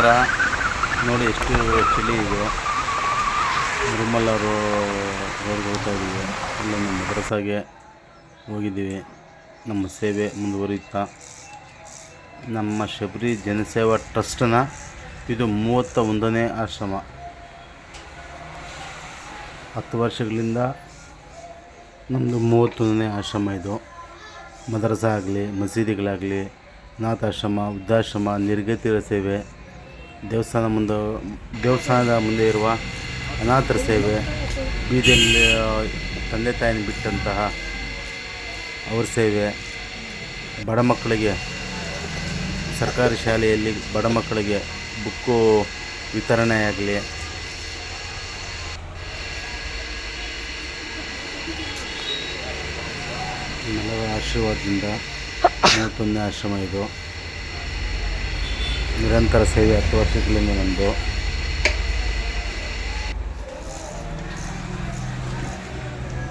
ಬಿಟ್ರ ನೋಡಿ ಎಷ್ಟು ಚಳಿ ಇದೆ. ರೂಮಲ್ಲಿ ಅವರು ಹೋಗ್ತಾ ಇದ್ದೀವಿ ನಮ್ಮ ಮದ್ರಸಾಗೆ ಹೋಗಿದ್ದೀವಿ. ನಮ್ಮ ಸೇವೆ ಮುಂದುವರಿಯುತ್ತಾ. ನಮ್ಮ ಶಬರಿ ಜನಸೇವಾ ಟ್ರಸ್ಟ್ನ ಇದು ಮೂವತ್ತ ಒಂದನೇ ಆಶ್ರಮ. ಹತ್ತು ವರ್ಷಗಳಿಂದ ನಮ್ಮದು ಮೂವತ್ತೊಂದನೇ ಆಶ್ರಮ ಇದು. ಮದ್ರಸಾ ಆಗಲಿ, ಮಸೀದಿಗಳಾಗಲಿ ಅನಾಥಾಶ್ರಮ ವೃದ್ಧಾಶ್ರಮ, ನಿರ್ಗತಿರ ಸೇವೆ ದೇವಸ್ಥಾನ ಮುಂದೆ, ದೇವಸ್ಥಾನದ ಮುಂದೆ ಇರುವ ಅನಾಥರ ಸೇವೆ, ಬೀದಿಯಲ್ಲಿ ತಂದೆ ತಾಯಿನ ಬಿಟ್ಟಂತಹ ಅವ್ರ ಸೇವೆ, ಬಡ ಮಕ್ಕಳಿಗೆ, ಸರ್ಕಾರಿ ಶಾಲೆಯಲ್ಲಿ ಬಡ ಮಕ್ಕಳಿಗೆ ಬುಕ್ಕು ವಿತರಣೆ ಆಗಲಿ. ಆಶೀರ್ವಾದದಿಂದ ಆಶ್ರಮ ಇದು. ನಿರಂತರ ಸೇವೆ ಹತ್ತು ವರ್ಷಗಳಿಂದ ನಮ್ಮದು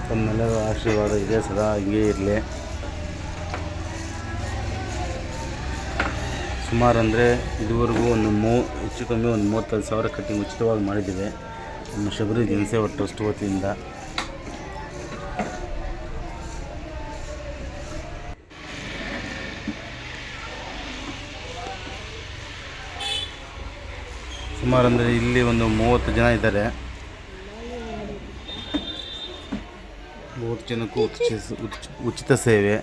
ತಮ್ಮೆಲ್ಲರ ಆಶೀರ್ವಾದ ಇದೆ, ಸದಾ ಹೀಗೆ ಇರಲಿ. ಸುಮಾರು ಅಂದರೆ ಇದುವರೆಗೂ ಒಂದು ಮೂ, ಹೆಚ್ಚು ಕಮ್ಮಿ ಒಂದು ಮೂವತ್ತೈದು ಸಾವಿರ ಕಟ್ಟಿಂಗ್ ಉಚಿತವಾಗಿ ಮಾಡಿದ್ದೇವೆ. ನಮ್ಮ ಶಬರಿ ಜನಸೇವಾ ಟ್ರಸ್ಟ್ ವತಿಯಿಂದ. ಸುಮಾರು ಅಂದರೆ ಇಲ್ಲಿ ಒಂದು ಮೂವತ್ತು ಜನ ಇದ್ದಾರೆ. ಮೂವತ್ತು ಜನಕ್ಕೂ ಉಚಿತ ಉಚ್- ಉಚಿತ ಸೇವೆ.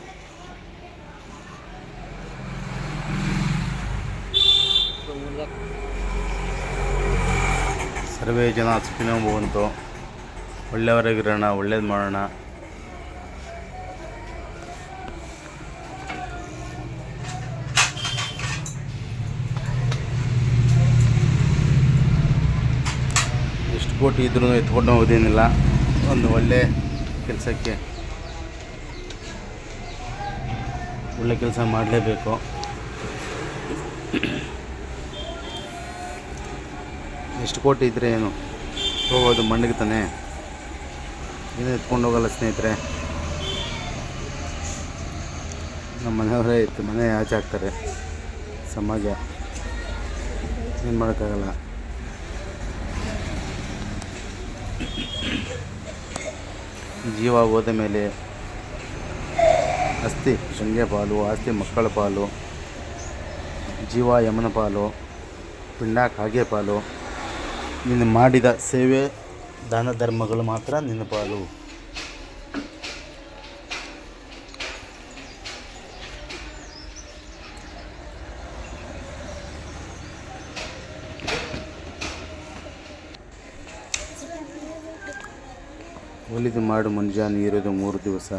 ಸರ್ವೇ ಜನ ಸುಖಿನೋ ಭವಂತು ಒಳ್ಳೆಯವರಾಗಿರೋಣ ಒಳ್ಳೇದು ಮಾಡೋಣ. ಕೋಟಿ ಇದ್ರೂ ಎತ್ಕೊಂಡು ಹೋಗೋದೇನಿಲ್ಲ. ಒಂದು ಒಳ್ಳೆ ಕೆಲಸಕ್ಕೆ ಒಳ್ಳೆ ಕೆಲಸ ಮಾಡಲೇಬೇಕು. ಎಷ್ಟು ಕೋಟಿ ಇದ್ದರೆ ಏನು? ಹೋಗೋದು ಮಣ್ಣಿಗೆ ತಾನೆ? ಏನು ಎತ್ಕೊಂಡು ಹೋಗಲ್ಲ ಸ್ನೇಹಿತರೆ. ನಮ್ಮ ಮನೆಯವರೇ ಇತ್ತು, ಮನೆ ಆಚೆ ಹಾಕ್ತಾರೆ ಸಮಾಜ. ಏನು ಮಾಡೋಕ್ಕಾಗಲ್ಲ. ಜೀವ ಹೋದ ಮೇಲೆ ಅಸ್ಥಿ, ಶೃಂಗೆ ಪಾಲು, ಆಸ್ತಿ, ಮಕ್ಕಳ ಪಾಲು, ಜೀವ, ಯಮನ ಪಾಲು, ಪಿಂಡ, ಕಾಗೆ ಪಾಲು ನೀನು ಮಾಡಿದ ಸೇವೆ, ದಾನ ಧರ್ಮಗಳು ಮಾತ್ರ ನಿನ್ನ ಪಾಲು. ಒಲಿದು ಮಾಡು ಮುಂಜಾನೆ ಇರೋದು ಮೂರು ದಿವಸ.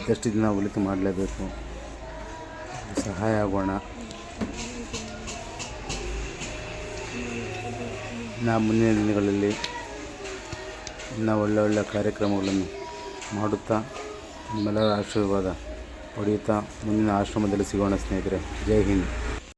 ಇದ್ದಷ್ಟು ದಿನ ಒಲಿತು ಮಾಡಲೇಬೇಕು. ಸಹಾಯ ಆಗೋಣ. ನಾ ಮುಂದಿನ ದಿನಗಳಲ್ಲಿ ಇನ್ನೂ ಒಳ್ಳೆ ಒಳ್ಳೆ ಕಾರ್ಯಕ್ರಮಗಳನ್ನು ಮಾಡುತ್ತಾ, ನಿಮ್ಮೆಲ್ಲರ ಆಶೀರ್ವಾದ ಪಡೆಯುತ್ತಾ, ಮುಂದಿನ ಆಶ್ರಮದಲ್ಲಿ ಸಿಗೋಣ ಸ್ನೇಹಿತರೆ. ಜೈ ಹಿಂದ್.